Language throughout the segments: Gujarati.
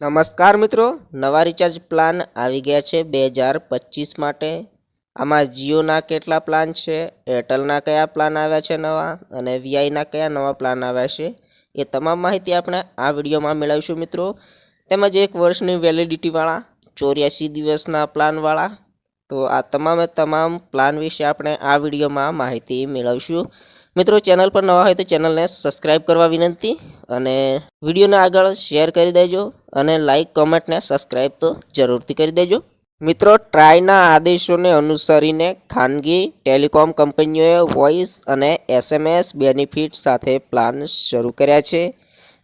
નમસ્કાર મિત્રો, નવા રિચાર્જ પ્લાન આવી ગયા છે બે હજાર પચીસ માટે. આમાં જીઓના કેટલા પ્લાન છે, એરટેલના કયા પ્લાન આવ્યા છે નવા અને વીઆઈના કયા નવા પ્લાન આવ્યા છે, એ તમામ માહિતી આપણે આ વિડીયોમાં મેળવીશું મિત્રો. તેમજ એક વર્ષની વેલિડિટીવાળા ચોર્યાસી દિવસના પ્લાનવાળા તો આ તમામે તમામ પ્લાન વિશે આપણે આ વિડીયોમાં માહિતી મેળવીશું. મિત્રો ચેનલ પર નવા હોય તો ચેનલને સબસ્ક્રાઇબ કરવા વિનંતી અને વિડીયોને આગળ શેર કરી દેજો અને લાઇક કોમેન્ટને સબસ્ક્રાઇબ તો જરૂરથી કરી દેજો. મિત્રો ટ્રાયના આદેશોને અનુસરીને ખાનગી ટેલિકોમ કંપનીઓએ વોઇસ અને એસએમએસ બેનિફિટ સાથે પ્લાન શરૂ કર્યા છે.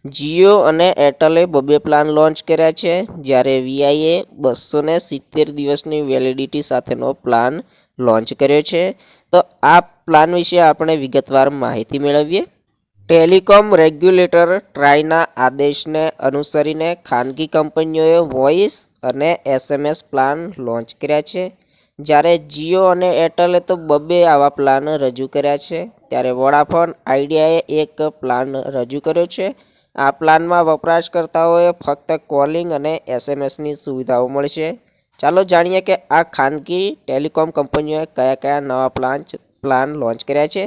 જીઓ અને એરટેલે બબે પ્લાન લોન્ચ કર્યા છે, જ્યારે વીઆઈએ બસો ને સિત્તેર દિવસની વેલિડિટી સાથેનો પ્લાન લોન્ચ કર્યો છે. તો આ પ્લાન વિશે આપણે વિગતવાર માહિતી મેળવીએ. ટેલિકોમ રેગ્યુલેટર ટ્રાયના આદેશને અનુસરીને ખાનગી કંપનીઓએ વોઇસ અને એસએમએસ પ્લાન લોન્ચ કર્યા છે. જ્યારે જીઓ અને એરટેલે તો બબે આવા પ્લાન રજૂ કર્યા છે, ત્યારે વોડાફોન આઈડિયાએ એક પ્લાન રજૂ કર્યો છે. આ પ્લાનમાં વપરાશકર્તાઓએ ફક્ત કોલિંગ અને એસએમએસની સુવિધાઓ મળશે. ચાલો જાણીએ કે આ ખાનગી ટેલિકોમ કંપનીઓએ કયા કયા નવા પ્લાન પ્લાન લોન્ચ કર્યા છે.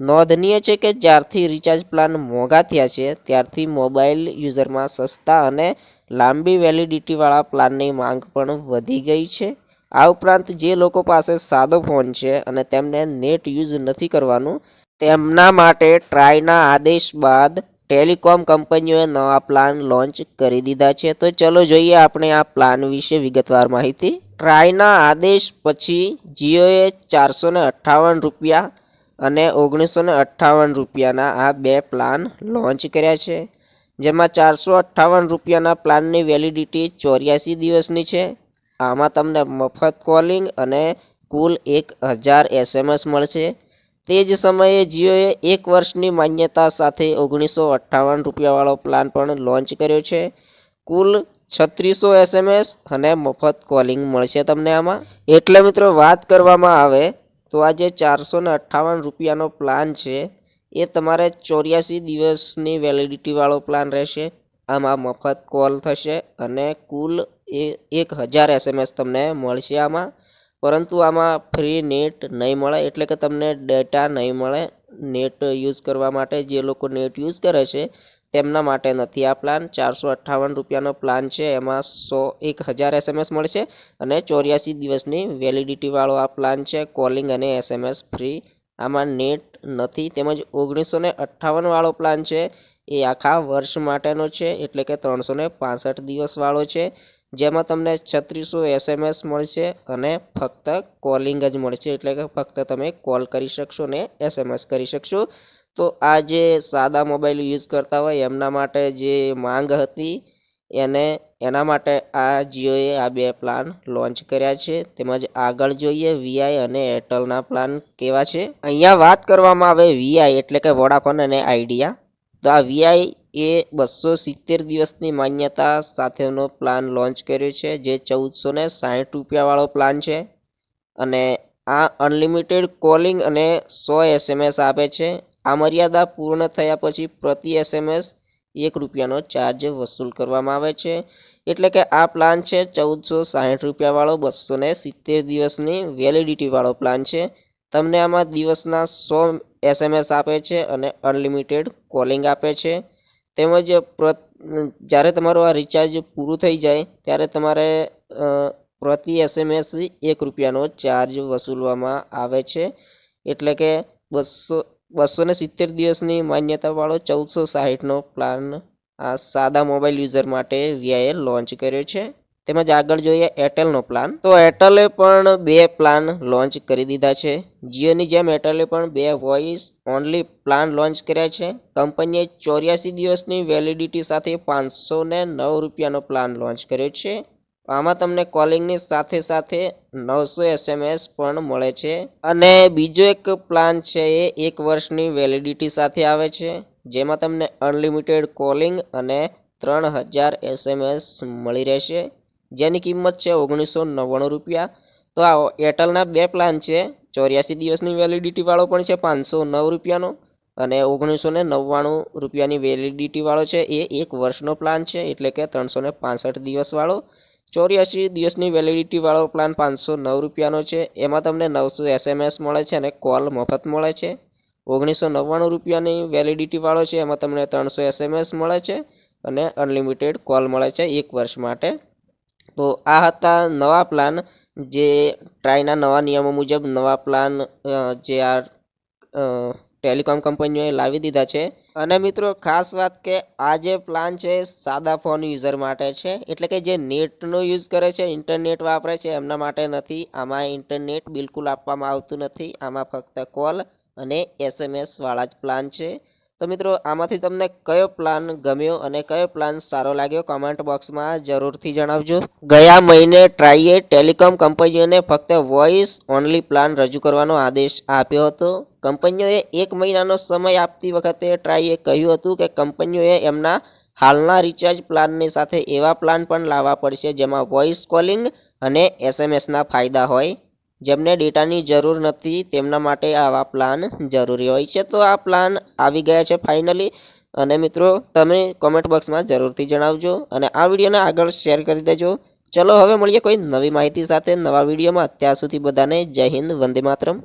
નોંધનીય છે કે જ્યારથી રિચાર્જ પ્લાન મોંઘા થયા છે, ત્યારથી મોબાઈલ યુઝરમાં સસ્તા અને લાંબી વેલિડિટીવાળા પ્લાનની માંગ પણ વધી ગઈ છે. આ ઉપરાંત જે લોકો પાસે સાદો ફોન છે અને તેમને નેટ યુઝ નથી કરવાનું, તેમના માટે ટ્રાયના આદેશ બાદ ટેલિકોમ કંપનીઓએ નવા પ્લાન લોન્ચ કરી દીધા છે. તો ચલો જોઈએ આપણે આ પ્લાન વિશે વિગતવાર માહિતી. ટ્રાયના આદેશ પછી જીઓએ ચારસો ને અઠ્ઠાવન રૂપિયા અને ઓગણીસો ને અઠ્ઠાવન રૂપિયાના આ બે પ્લાન લોન્ચ કર્યા છે. જેમાં ચારસો અઠ્ઠાવન રૂપિયાના પ્લાનની વેલિડિટી ચોર્યાસી દિવસની છે. આમાં તમને મફત કોલિંગ અને કુલ એક હજાર એસએમએસ મળશે. તે જ સમયે જીઓએ એક વર્ષની માન્યતા સાથે ઓગણીસો અઠ્ઠાવન રૂપિયાવાળો પ્લાન પણ લોન્ચ કર્યો છે. કુલ છત્રીસો એસએમએસ અને મફત કોલિંગ મળશે તમને આમાં. એટલે મિત્રો વાત કરવામાં આવે તો આ જે ચારસો ને અઠ્ઠાવન રૂપિયાનો પ્લાન છે. એ તમારે ચોર્યાસી દિવસની વેલિડિટીવાળો પ્લાન રહેશે. આમાં મફત કોલ થશે અને કુલ એ એક હજાર એસએમએસ તમને મળશે આમાં. પરંતુ આમાં ફ્રી નેટ નહીં મળે, એટલે કે તમને ડેટા નહીં મળે નેટ યુઝ કરવા માટે. જે લોકો નેટ યુઝ કરે છે, તેમના માટે નથી. આ પ્લાન ચારસો અઠ્ઠાવન રૂપિયાનો પ્લાન છે. એમાં સો, એક હજાર એસએમએસ મળશે અને ચોર્યાસી દિવસની વેલિડિટીવાળો આ પ્લાન છે કોલિંગ અને એસએમએસ ફ્રી આમાં નેટ નથી. તેમજ ઓગણીસો ને અઠ્ઠાવનવાળો પ્લાન છે, એ આખા વર્ષ માટેનો છે, એટલે કે ત્રણસો ને દિવસવાળો છે. જેમાં તમને છત્રીસો એસએમએસ મળશે અને ફક્ત કોલિંગ જ મળશે. એટલે કે ફક્ત તમે કોલ કરી શકશો ને એસએમએસ કરી શકશો. તો આ જે સાદા મોબાઈલ યુઝ કરતા હોય, એમના માટે જે માંગ હતી, એને, એના માટે આ જીઓએ આ બે પ્લાન લોન્ચ કર્યા છે. તેમજ આગળ જોઈએ વીઆઈ અને એરટેલના પ્લાન કેવા છે. અહીંયા વાત કરવામાં આવે વીઆઈ એટલે કે વોડાફોન અને આઈડિયા તો આ વીઆઈ એ બસો સિત્તેર દિવસની માન્યતા સાથેનો પ્લાન લોન્ચ કર્યો છે, જે ચૌદસો ને સાહીઠ રૂપિયાવાળો પ્લાન છે. અને આ અનલિમિટેડ કોલિંગ અને સો એસએમએસ આપે છે. આ મર્યાદા પૂર્ણ થયા પછી પ્રતિ એસએમએસ એક રૂપિયાનો ચાર્જ વસૂલ કરવામાં આવે છે. એટલે કે આ પ્લાન છે ચૌદસો સાહીઠ રૂપિયાવાળો બસો ને સિત્તેર દિવસની વેલિડિટીવાળો પ્લાન છે. તમને આમાં દિવસના સો એસએમએસ આપે છે અને અનલિમિટેડ કોલિંગ આપે છે. તેમજ જ્યારે તમારું આ રિચાર્જ પૂરું થઈ જાય, ત્યારે તમારે પ્રતિ એસએમએસ એક રૂપિયાનો ચાર્જ વસૂલવામાં આવે છે. એટલે કે બસો બસો ને સિત્તેર દિવસની માન્યતાવાળો ચૌદસો સાહીઠનો પ્લાન આ સાદા મોબાઈલ યુઝર માટે વીઆઈએ લોન્ચ કર્યો છે. તેમજ આગળ જોઈએ એરટેલનો પ્લાન. તો એરટેલે પણ બે પ્લાન લોન્ચ કરી દીધા છે. જીઓની જેમ એરટેલે પણ બે વોઇસ ઓનલી પ્લાન લોન્ચ કર્યા છે. કંપનીએ ચોર્યાસી દિવસની વેલિડિટી સાથે પાંચસો ને નવ રૂપિયાનો પ્લાન લોન્ચ કર્યો છે. આમાં તમને કોલિંગની સાથે સાથે નવસો એસએમએસ પણ મળે છે. અને બીજો એક પ્લાન છે એ એક વર્ષની વેલિડિટી સાથે આવે છે. જેમાં તમને અનલિમિટેડ કોલિંગ અને ત્રણ હજાર એસએમએસ મળી રહેશે. જેની કિંમત છે ઓગણીસો નવ્વાણું રૂપિયા. તો આ એરટેલના બે પ્લાન છે. ચોર્યાસી દિવસની વેલિડિટી વાળો પણ છે પાંચસો નવ રૂપિયાનો અને ઓગણીસો ને નવ્વાણું રૂપિયાની વેલિડિટીવાળો છે એ એક વર્ષનો પ્લાન છે એટલે કે ત્રણસો ને પાંસઠ દિવસવાળો ચોર્યાસી દિવસની વેલિડિટીવાળો પ્લાન પાંચસો નવ રૂપિયાનો છે. એમાં તમને નવસો એસએમએસ મળે છે અને કોલ મફત મળે છે. ઓગણીસો નવ્વાણું રૂપિયાની વેલિડિટીવાળો છે. એમાં તમને ત્રણસો એસએમએસ મળે છે અને અનલિમિટેડ કોલ મળે છે એક વર્ષ માટે. તો આ હતા નવા પ્લાન જે ટ્રાયના નવા નિયમો મુજબ નવા પ્લાન જે આ ટેલિકોમ કંપનીઓએ લાવી દીધા છે. અને મિત્રો, ખાસ વાત કે આ જે પ્લાન છે સાદા ફોન યુઝર માટે છે. એટલે કે જે નેટનો યુઝ કરે છે ઇન્ટરનેટ વાપરે છે, એમના માટે નથી. આમાં ઇન્ટરનેટ બિલકુલ આપવામાં આવતું નથી. આમાં ફક્ત કોલ અને એસએમએસવાળા જ પ્લાન છે. તો મિત્રો, આમાંથી તમને કયો પ્લાન ગમ્યો અને કયો પ્લાન સારો લાગ્યો કમેન્ટ બોક્સમાં જરૂરથી જણાવજો. ગયા મહિને ટ્રાઈએ ટેલિકોમ કંપનીઓને ફક્ત વોઇસ ઓનલી પ્લાન રજૂ કરવાનો આદેશ આપ્યો હતો. કંપનીઓએ એક મહિનાનો સમય આપતી વખતે ટ્રાઈએ કહ્યું હતું કે કંપનીઓએ એમના હાલના રિચાર્જ પ્લાનની સાથે એવા પ્લાન પણ લાવવા પડશે જેમાં વોઇસ કોલિંગ અને એસએમએસના ફાયદા હોય. જેમને ડેટાની જરૂર નથી, તેમના માટે આવા પ્લાન જરૂરી હોય છે. તો આ પ્લાન આવી ગયા છે ફાઇનલી અને મિત્રો, તમે કોમેન્ટ બોક્સમાં જરૂરથી જણાવજો. અને આ વિડીયોને આગળ શેર કરી દેજો. ચલો, હવે મળીએ કોઈ નવી માહિતી સાથે નવા વિડીયોમાં. ત્યાં સુધી બધાને જય હિન્દ, વંદે માતરમ.